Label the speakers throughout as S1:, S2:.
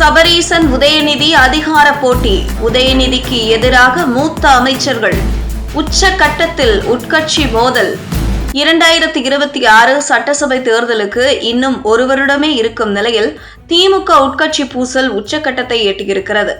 S1: சபரீசன் உதயநிதி அதிகார போட்டி. உதயநிதிக்கு எதிராக மூத்த அமைச்சர்கள். உச்சகட்டத்தில் உட்கட்சி மோதல். இரண்டாயிரத்தி இருபத்தி ஆறு சட்டசபை தேர்தலுக்கு இன்னும் ஒரு வருடமே இருக்கும் நிலையில் திமுக உட்கட்சி பூசல் உச்சகட்டத்தை எட்டியிருக்கிறது.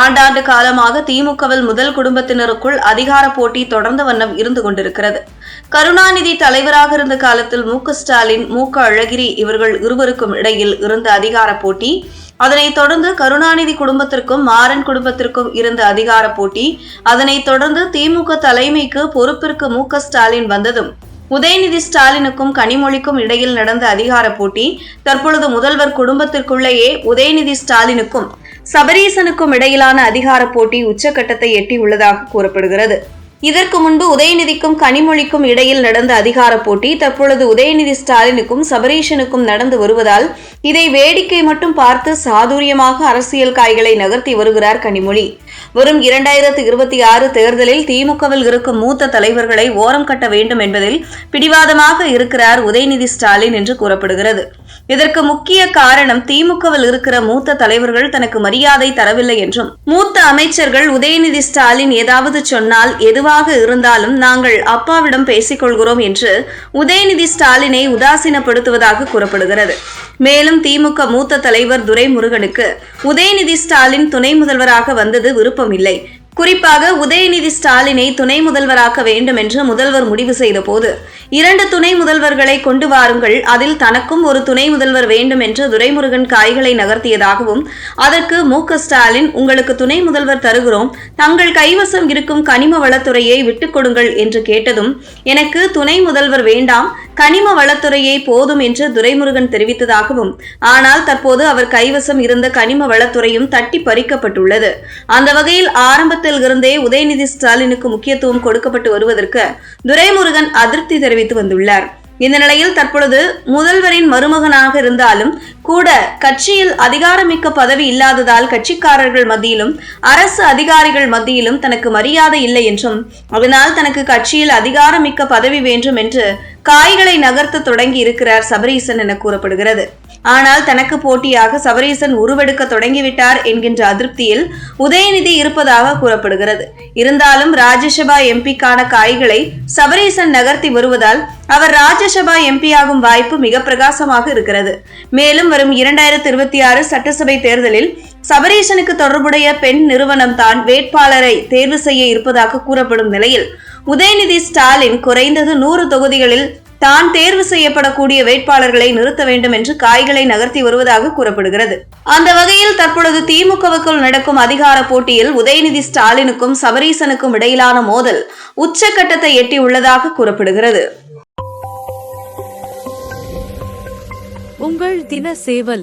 S1: ஆண்டாண்டு காலமாக திமுகவில் முதல் குடும்பத்தினருக்குள் அதிகார போட்டி தொடர்ந்த வண்ணம் இருந்து கொண்டிருக்கிறது. கருணாநிதி தலைவராக இருந்த காலத்தில் மு க ஸ்டாலின் மு க அழகிரி இவர்கள் இருவருக்கும் இடையில் இருந்த அதிகார போட்டி அதனைத் தொடர்ந்து கருணாநிதி குடும்பத்திற்கும் மாறன் குடும்பத்திற்கும் இருந்த அதிகார போட்டி அதனைத் தொடர்ந்து திமுக தலைமைக்கு பொறுப்பிற்கு மு ஸ்டாலின் வந்ததும் உதயநிதி ஸ்டாலினுக்கும் கனிமொழிக்கும் இடையில் நடந்த அதிகார போட்டி தற்பொழுது முதல்வர் குடும்பத்திற்குள்ளேயே உதயநிதி ஸ்டாலினுக்கும் சபரீசனுக்கும் இடையிலான அதிகார போட்டி உச்சக்கட்டத்தை எட்டியுள்ளதாக கூறப்படுகிறது. இதற்கு முன்பு உதயநிதிக்கும் கனிமொழிக்கும் இடையில் நடந்த அதிகார போட்டி தற்பொழுது உதயநிதி ஸ்டாலினுக்கும் சபரீஷனுக்கும் நடந்து வருவதால் இதை வேடிக்கை மட்டும் பார்த்து சாதுரியமாக அரசியல் காய்களை நகர்த்தி வருகிறார் கனிமொழி. வரும் இரண்டாயிரத்து இருபத்தி ஆறு தேர்தலில் திமுகவில் இருக்கும் மூத்த தலைவர்களை ஓரம் கட்ட வேண்டும் என்பதில் பிடிவாதமாக இருக்கிறார் உதயநிதி ஸ்டாலின் என்று கூறப்படுகிறது. இதற்கு முக்கிய காரணம் திமுகவில் இருக்கிற மூத்த தலைவர்கள் தனக்கு மரியாதை தரவில்லை என்றும் மூத்த அமைச்சர்கள் உதயநிதி ஸ்டாலின் ஏதாவது சொன்னால் எதுவாக இருந்தாலும் நாங்கள் அப்பாவிடம் பேசிக் கொள்கிறோம் என்று உதயநிதி ஸ்டாலினை உதாசீனப்படுத்துவதாக கூறப்படுகிறது. மேலும் திமுக மூத்த தலைவர் துரைமுருகனுக்கு உதயநிதி ஸ்டாலின் துணை முதல்வராக வந்தது விருப்பமில்லை குறிப்பாக உதயநிதி ஸ்டாலினை துணை முதல்வராக்க வேண்டும் என்று முதல்வர் முடிவு செய்த போது இரண்டு துணை முதல்வர்களை கொண்டு வாருங்கள் அதில் தனக்கும் ஒரு துணை முதல்வர் வேண்டும் என்று துரைமுருகன் காய்களை நகர்த்தியதாகவும் அதற்கு மு ஸ்டாலின் உங்களுக்கு துணை முதல்வர் தருகிறோம் தங்கள் கைவசம் இருக்கும் கனிம வளத்துறையை விட்டுக் கொடுங்கள் என்று கேட்டதும் எனக்கு துணை முதல்வர் வேண்டாம் கனிம வளத்துறையை போதும் என்று துரைமுருகன் தெரிவித்ததாகவும் ஆனால் தற்போது அவர் கைவசம் இருந்த கனிம வளத்துறையும் தட்டி பறிக்கப்பட்டுள்ளது. அந்த வகையில் ஆரம்ப ஆரம்பத்தில் இருந்தே உதயநிதி ஸ்டாலினுக்கு முக்கியத்துவம் கொடுக்கப்பட்டு வருவதற்கு துரைமுருகன் அதிருப்தி தெரிவித்து வந்துள்ளார். இந்த நிலையில் தற்பொழுது முதல்வரின் மருமகனாக இருந்தாலும் கூட கட்சியில் அதிகாரமிக்க பதவி இல்லாததால் கட்சிக்காரர்கள் மத்தியிலும் அரசு அதிகாரிகள் மத்தியிலும் தனக்கு மரியாதை இல்லை என்றும் அதனால் தனக்கு கட்சியில் அதிகாரமிக்க பதவி வேண்டும் என்று காய்களை நகர்த்த தொடங்கி இருக்கிறார் சபரீசன் என கூறப்படுகிறது. ஆனால் தனக்கு போட்டியாக சபரீசன் உருவெடுக்க தொடங்கிவிட்டார் என்கின்ற அதிருப்தியில் உதயநிதி இருப்பதாக கூறப்படுகிறது. இருந்தாலும் ராஜ்யசபா எம்பிக்கான காய்களை சபரீசன் நகர்த்தி வருவதால் அவர் ராஜ்யசபா எம்பியாகும் வாய்ப்பு மிக பிரகாசமாக இருக்கிறது. மேலும் வரும் இரண்டாயிரத்தி இருபத்தி ஆறு சட்டசபை தேர்தலில் சபரீசனுக்கு தொடர்புடைய பெண் நிறுவனம் தான் வேட்பாளரை தேர்வு செய்ய இருப்பதாக கூறப்படும் நிலையில் உதயநிதி ஸ்டாலின் குறைந்தது நூறு தொகுதிகளில் தான் தேர்வு செய்யப்படக்கூடிய வேட்பாளர்களை நிறுத்த வேண்டும் என்று காய்களை நகர்த்தி வருவதாக கூறப்படுகிறது. அந்த வகையில் தற்பொழுது திமுகவுக்குள் நடக்கும் அதிகார போட்டியில் உதயநிதி ஸ்டாலினுக்கும் சபரீசனுக்கும் இடையிலான மோதல் உச்சக்கட்டத்தை எட்டியுள்ளதாக கூறப்படுகிறது.
S2: உங்கள் தின சேவல்